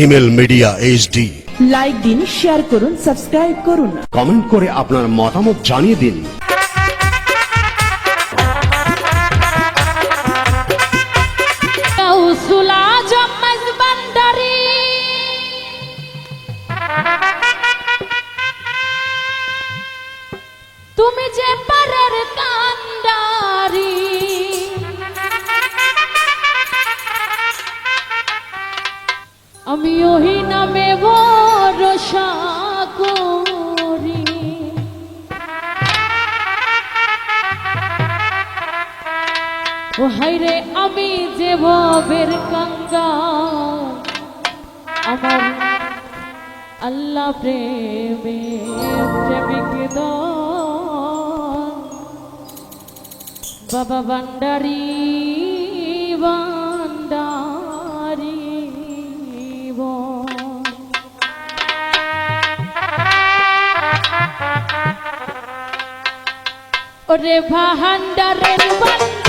Himel media HD. Like দিন share করুন subscribe করুন। কমেন্ট করে আপনার মতামত জানিয়ে দিন। আমি ওহি নামে ভরসা করি। ও হাইরে আমি যে ভবের গঙ্গা আমার আল্লাহ প্রেমে প্রেমিক বাবা বান্ডারি বান্ডারি ওরে ভান্ডারের ভান্ডার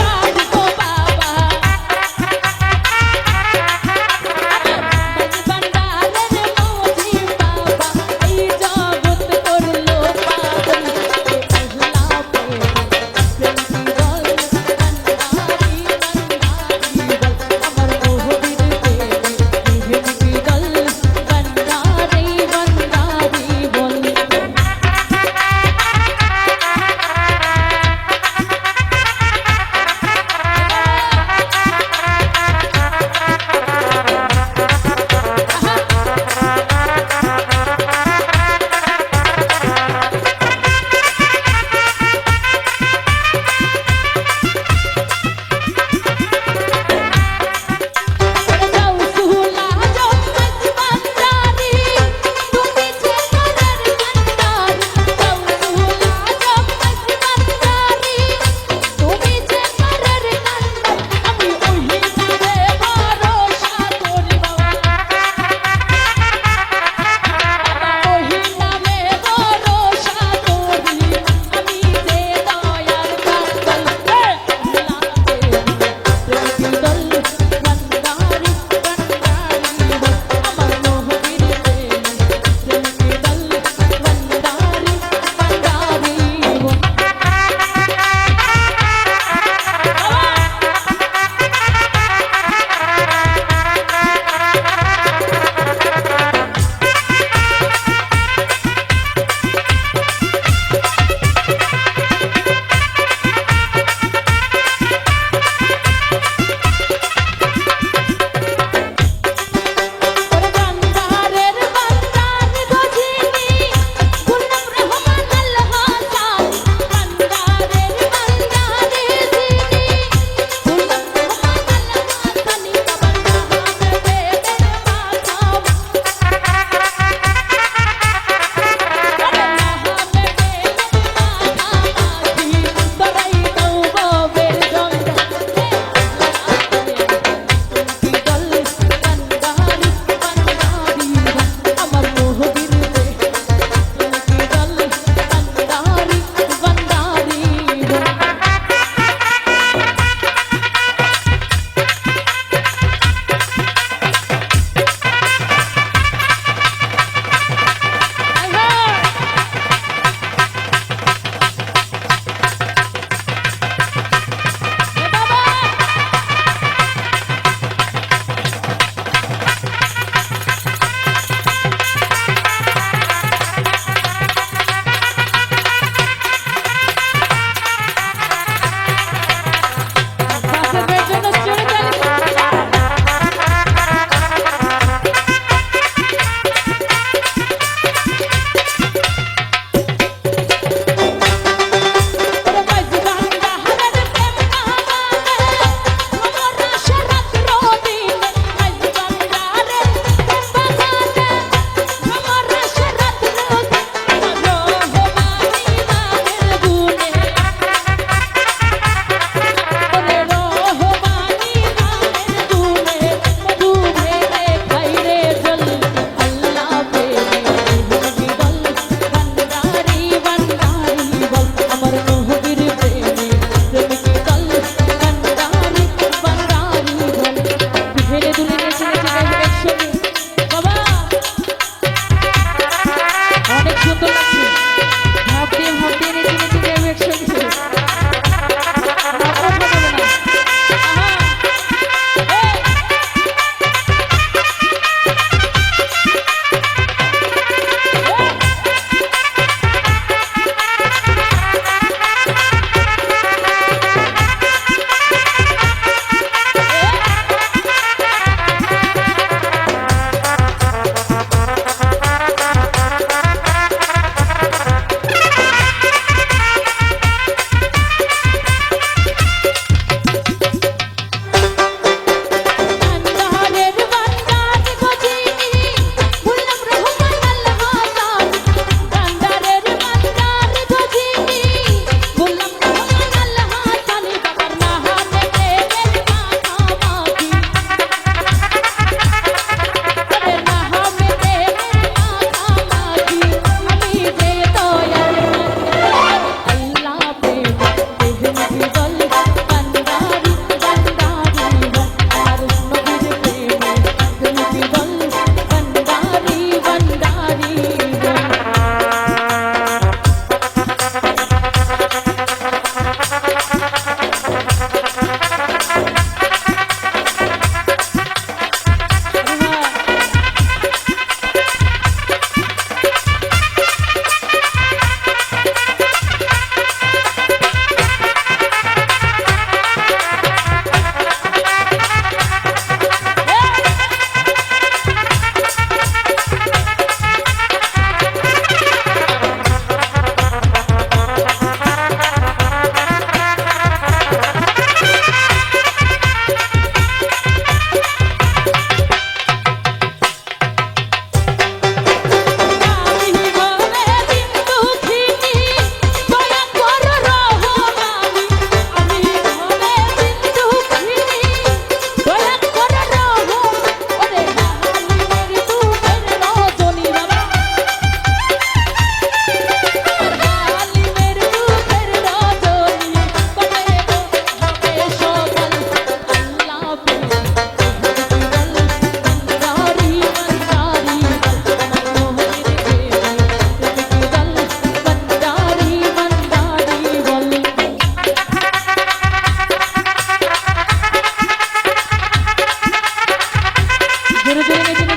ধরে ধরে